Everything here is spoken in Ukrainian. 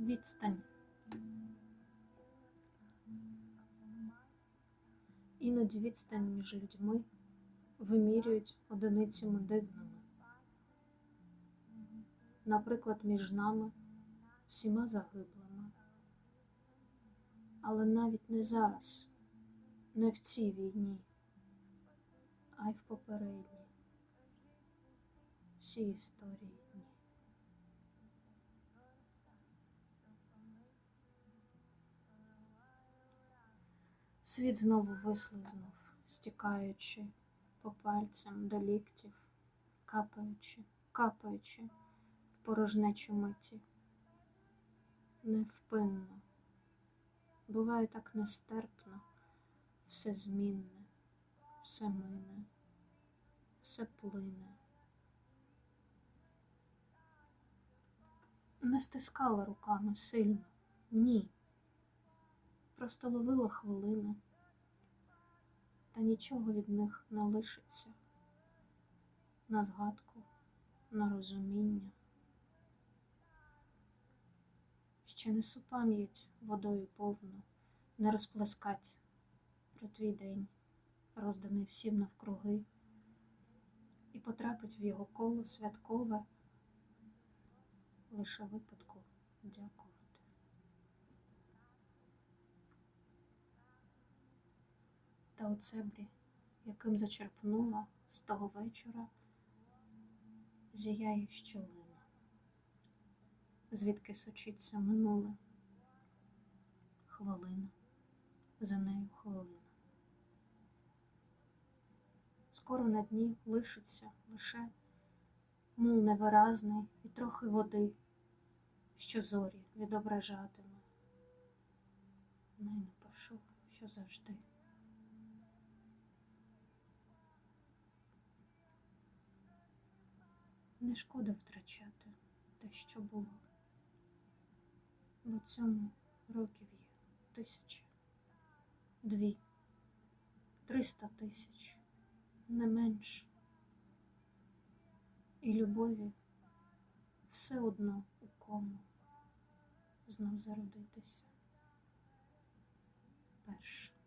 Відстань. Іноді відстань між людьми вимірюють одиницями дивними. Наприклад, між нами всіма загиблими. Але навіть не зараз, не в цій війні, а й в попередній. Всі історії Світ знову вислизнув, стікаючи по пальцям до ліктів, капаючи, капаючи в порожнечу миті. Невпинно, буває так нестерпно, все змінне, все мине, все плине. Не стискала руками сильно, ні. Просто ловила хвилини, та нічого від них не лишиться. На згадку, на розуміння. Ще несу пам'ять водою повну, не розплескать про твій день, розданий всім навкруги, і потрапить в його коло святкове. Лише випадку дякувати. Та у цебрі, яким зачерпнула з того вечора, зіяє щілина, звідки сочиться минуле, хвилина, за нею хвилина. Скоро на дні лишиться лише мул невиразний і трохи води, що зорі відображатиме. Най напишу, що завжди. Не шкода втрачати те, що було, бо цьому років є тисячі, дві, триста тисяч, не менше. І любові все одно у кому знов зародитися вперше.